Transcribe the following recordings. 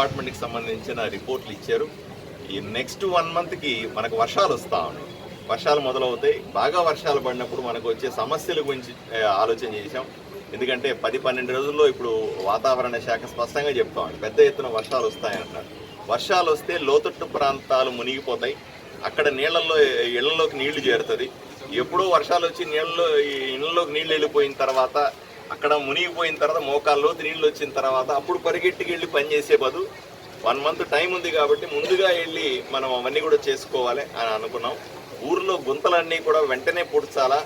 డిపార్ట్మెంట్కి సంబంధించిన రిపోర్ట్లు ఇచ్చారు. ఈ నెక్స్ట్ వన్ మంత్కి మనకు వర్షాలు వస్తూ ఉన్నాయి. వర్షాలు మొదలవుతాయి. బాగా వర్షాలు పడినప్పుడు మనకు వచ్చే సమస్యల గురించి ఆలోచన చేశాం. ఎందుకంటే పది పన్నెండు రోజుల్లో ఇప్పుడు వాతావరణ శాఖ స్పష్టంగా చెప్తాం పెద్ద ఎత్తున వర్షాలు వస్తాయంటారు వర్షాలు వస్తే లోతట్టు ప్రాంతాలు మునిగిపోతాయి. అక్కడ నీళ్ళల్లో ఇళ్ళలోకి నీళ్ళు చేరుతుంది. ఎప్పుడో వర్షాలు వచ్చి నీళ్ళలో ఈ ఇళ్ళలోకి నీళ్ళు వెళ్ళిపోయిన తర్వాత అక్కడ మునిగిపోయిన తర్వాత మోకాల్లోతు నీళ్ళు వచ్చిన తర్వాత అప్పుడు పరిగెట్టుకు వెళ్ళి పని చేసే బదులు వన్ మంత్ టైం ఉంది కాబట్టి ముందుగా వెళ్ళి మనం అవన్నీ కూడా చేసుకోవాలి అని అనుకున్నాం. ఊర్లో గుంతలన్నీ కూడా వెంటనే పూడ్చాలా?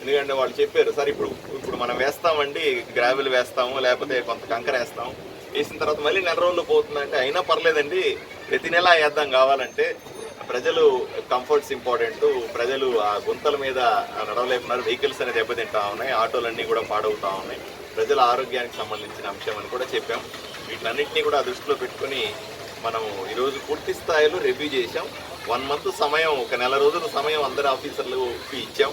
ఎందుకంటే వాళ్ళు చెప్పారు సార్ ఇప్పుడు ఇప్పుడు మనం వేస్తామండి గ్రావెల్ వేస్తాము లేకపోతే కొంత కంకర వేస్తాము. వేసిన తర్వాత మళ్ళీ నెల రోజులు పోతుందంటే అయినా పర్లేదండి ప్రతి నెల వేద్దాం కావాలంటే ప్రజలు కంఫర్ట్స్ ఇంపార్టెంట్ ప్రజలు ఆ గుంతల మీద నడవలేకున్నారు. వెహికల్స్ అనేది దెబ్బతింటా ఉన్నాయి. ఆటోలన్నీ కూడా పాడవుతా ఉన్నాయి. ప్రజల ఆరోగ్యానికి సంబంధించిన అంశం అని కూడా చెప్పాం. వీటన్నిటిని కూడా దృష్టిలో పెట్టుకుని మనం ఈరోజు పూర్తి స్థాయిలో రివ్యూ చేశాం. వన్ మంత్ సమయం ఒక నెల రోజుల సమయం అందరు ఆఫీసర్లకి ఇచ్చాం.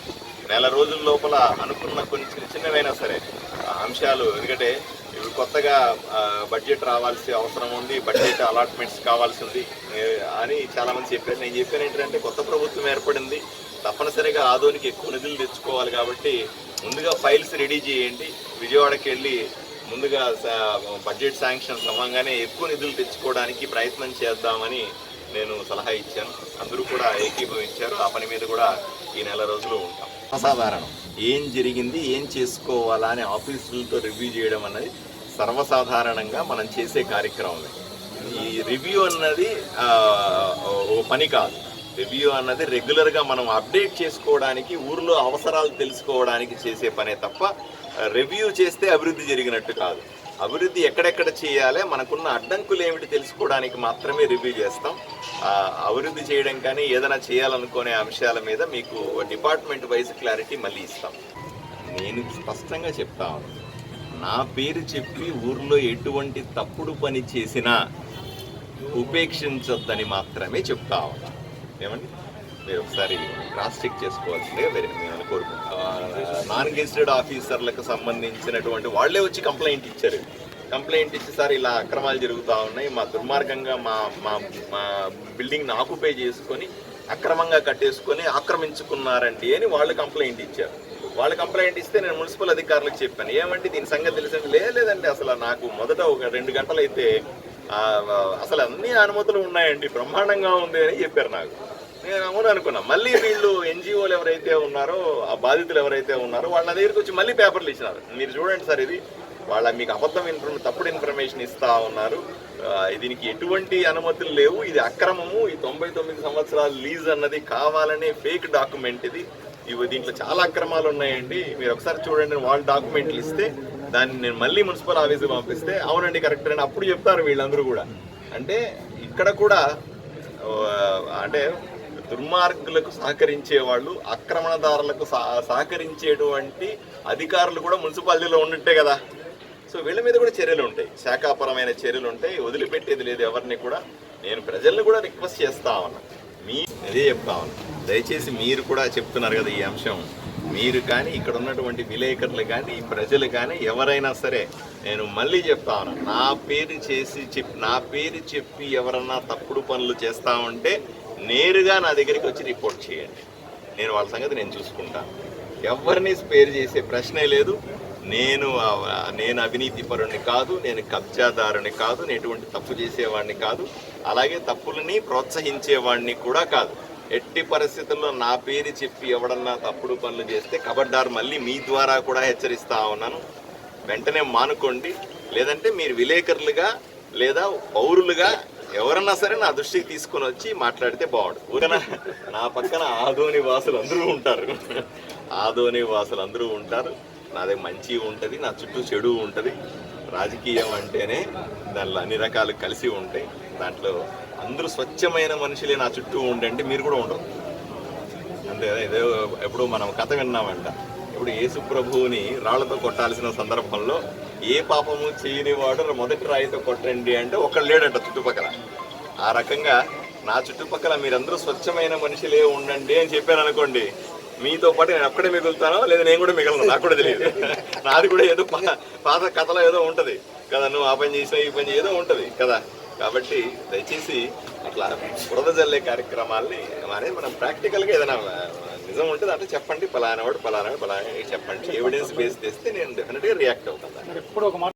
నెల రోజుల లోపల అనుకున్న కొన్ని చిన్న చిన్నవైనా సరే అంశాలు ఎందుకంటే కొత్తగా బడ్జెట్ రావాల్సి అవసరం ఉంది బడ్జెట్ అలాట్మెంట్స్ కావాల్సి ఉంది అని చాలా మంది చెప్పారు. నేను చెప్పాను ఏంటంటే కొత్త ప్రభుత్వం ఏర్పడింది తప్పనిసరిగా ఆదోనికి ఎక్కువ నిధులు తెచ్చుకోవాలి కాబట్టి ముందుగా ఫైల్స్ రెడీ చేయండి విజయవాడకి వెళ్ళి ముందుగా బడ్జెట్ శాంక్షన్స్ అవ్వగానే ఎక్కువ నిధులు తెచ్చుకోవడానికి ప్రయత్నం చేద్దామని నేను సలహా ఇచ్చాను. అందరూ కూడా ఏకీభవించారు. ఆ పని మీద కూడా ఈ నెల రోజులు ఉంటాం. అసాధారణం. ఏం జరిగింది ఏం చేసుకోవాలా అని ఆఫీసులతో రివ్యూ చేయడం అన్నది సర్వసాధారణంగా మనం చేసే కార్యక్రమమే. ఈ రివ్యూ అన్నది ఓ పని కాదు. రివ్యూ అన్నది రెగ్యులర్గా మనం అప్డేట్ చేసుకోవడానికి ఊర్లో అవసరాలు తెలుసుకోవడానికి చేసే పనే తప్ప రివ్యూ చేస్తే అభివృద్ధి జరిగినట్టు కాదు. అభివృద్ధి ఎక్కడెక్కడ చేయాలి మనకున్న అడ్డంకులు ఏమిటి తెలుసుకోవడానికి మాత్రమే రివ్యూ చేస్తాం. అభివృద్ధి చేయడం కానీ ఏదైనా చేయాలనుకునే అంశాల మీద మీకు డిపార్ట్మెంట్ వైజ్ క్లారిటీ మళ్ళీ ఇస్తాం. నేను స్పష్టంగా చెప్తాను నా పేరు చెప్పి ఊర్లో ఎటువంటి తప్పుడు పని చేసినా ఉపేక్షించొద్దని మాత్రమే చెప్తా ఉన్నా. ఏమండి? మీరు ఒకసారి క్రాస్ చెక్ చేసుకోవాల్సిందే వేరే నేను నాన్ గెజిటెడ్ ఆఫీసర్లకు సంబంధించినటువంటి వాళ్ళే వచ్చి కంప్లైంట్ ఇచ్చారు. కంప్లైంట్ ఇచ్చి సార్ ఇలా అక్రమాలు జరుగుతూ ఉన్నాయి. మా దుర్మార్గంగా మా మా మా బిల్డింగ్ని ఆక్యుపై చేసుకొని అక్రమంగా కట్టేసుకొని ఆక్రమించుకున్నారండి అని వాళ్ళు కంప్లైంట్ ఇచ్చారు. వాళ్ళు కంప్లైంట్ ఇస్తే నేను మున్సిపల్ అధికారులకు చెప్పాను. ఏమంటే దీని సంగతి తెలిసింది లేదండి అసలు నాకు మొదట ఒక రెండు గంటలైతే అసలు అన్ని అనుమతులు ఉన్నాయండి బ్రహ్మాండంగా ఉంది అని చెప్పారు నాకు. నేను అవును అనుకున్నా. మళ్ళీ వీళ్ళు ఎన్జిఓలు ఎవరైతే ఉన్నారో ఆ బాధితులు ఎవరైతే ఉన్నారో వాళ్ళ దగ్గరికి వచ్చి మళ్ళీ పేపర్లు ఇచ్చినారు. మీరు చూడండి సార్ ఇది. వాళ్ళ మీకు అబద్ధం ఇన్ఫర్మే తప్పుడు ఇన్ఫర్మేషన్ ఇస్తా ఉన్నారు. దీనికి ఎటువంటి అనుమతులు లేవు. ఇది అక్రమము. ఈ తొంభై తొమ్మిది సంవత్సరాల లీజ్ అన్నది కావాలనే ఫేక్ డాక్యుమెంట్ ఇది. ఇవి దీంట్లో చాలా అక్రమాలు ఉన్నాయండి. మీరు ఒకసారి చూడండి వాళ్ళు డాక్యుమెంట్లు ఇస్తే దాన్ని నేను మళ్ళీ మున్సిపల్ ఆఫీస్కి పంపిస్తే అవునండి కరెక్ట్ అని అప్పుడు చెప్తారు వీళ్ళందరూ కూడా. అంటే ఇక్కడ కూడా అంటే దుర్మార్గులకు సహకరించే వాళ్ళు ఆక్రమణదారులకు సహకరించేటువంటి అధికారులు కూడా మున్సిపాలిటీలో ఉన్నట్టే కదా. సో వీళ్ళ మీద కూడా చర్యలు ఉంటాయి. శాఖాపరమైన చర్యలు ఉంటాయి. వదిలిపెట్టేది లేదు ఎవరిని కూడా. నేను ప్రజల్ని కూడా రిక్వెస్ట్ చేస్తా ఉన్నా. అదే చెప్తా దయచేసి మీరు కూడా చెప్తున్నారు కదా ఈ అంశం. మీరు కానీ ఇక్కడ ఉన్నటువంటి విలేకరులు కానీ ప్రజలు కానీ ఎవరైనా సరే నేను మళ్ళీ చెప్తాను నా పేరు చేసి చెప్పి నా పేరు చెప్పి ఎవరన్నా తప్పుడు పనులు చేస్తా ఉంటే నేరుగా నా దగ్గరికి వచ్చి రిపోర్ట్ చేయండి. నేను వాళ్ళ సంగతి నేను చూసుకుంటాను ఎవరిని స్పేర్ చేసే ప్రశ్నే లేదు. నేను నేను అవినీతి పరుని కాదు నేను కబ్జాదారుని కాదు నేను ఎటువంటి తప్పు చేసేవాడిని కాదు. అలాగే తప్పులని ప్రోత్సహించేవాడిని కూడా కాదు. ఎట్టి పరిస్థితుల్లో నా పేరు చెప్పి ఎవడన్నా తప్పుడు పనులు చేస్తే కబడ్డారు మళ్ళీ మీ ద్వారా కూడా హెచ్చరిస్తా ఉన్నాను. వెంటనే మానుకోండి. లేదంటే మీరు విలేకరులుగా లేదా పౌరులుగా ఎవరన్నా సరే నా దృష్టికి తీసుకొని వచ్చి మాట్లాడితే బాగుండు. ఊరిన నా పక్కన ఆదోని వాసులు అందరూ ఉంటారు. ఆదోని వాసులు అందరూ ఉంటారు. నాది మంచి ఉంటుంది నా చుట్టూ చెడు ఉంటుంది. రాజకీయం అంటేనే దానిలో అన్ని రకాలు కలిసి ఉంటాయి. దాంట్లో అందరూ స్వచ్ఛమైన మనుషులే నా చుట్టూ ఉండంటే మీరు కూడా ఉండరు. అంతే ఇదే ఎప్పుడు మనం కథ విన్నామంట. ఇప్పుడు యేసు ప్రభువుని రాళ్ళతో కొట్టాల్సిన సందర్భంలో ఏ పాపము చేయని వాడు మొదటి రాయితో కొట్టండి అంటే ఒకళ్ళు లేడంట చుట్టుపక్కల. ఆ రకంగా నా చుట్టుపక్కల మీరందరూ స్వచ్ఛమైన మనుషులే ఉండండి అని చెప్పారనుకోండి మీతో పాటు నేను అక్కడే మిగులుతానో లేదా నేను కూడా మిగలను? నాకు కూడా తెలియదు. నాది కూడా ఏదో పాత కథలో ఏదో ఉంటుంది. కదా నువ్వు ఆ పని చేసినా ఈ పని ఏదో ఉంటుంది కదా. కాబట్టి దయచేసి అట్లా బురద జల్లే కార్యక్రమాల్ని అనేది మనం ప్రాక్టికల్గా ఏదైనా నిజం ఉంటే దాంట్లో చెప్పండి. పలానా వాడు పలానా వాడు పలానా చెప్పండి. ఎవిడెన్స్ బేస్ తెస్తే నేను డెఫినెట్గా రియాక్ట్ అవుతాను. ఎప్పుడు ఒక మాట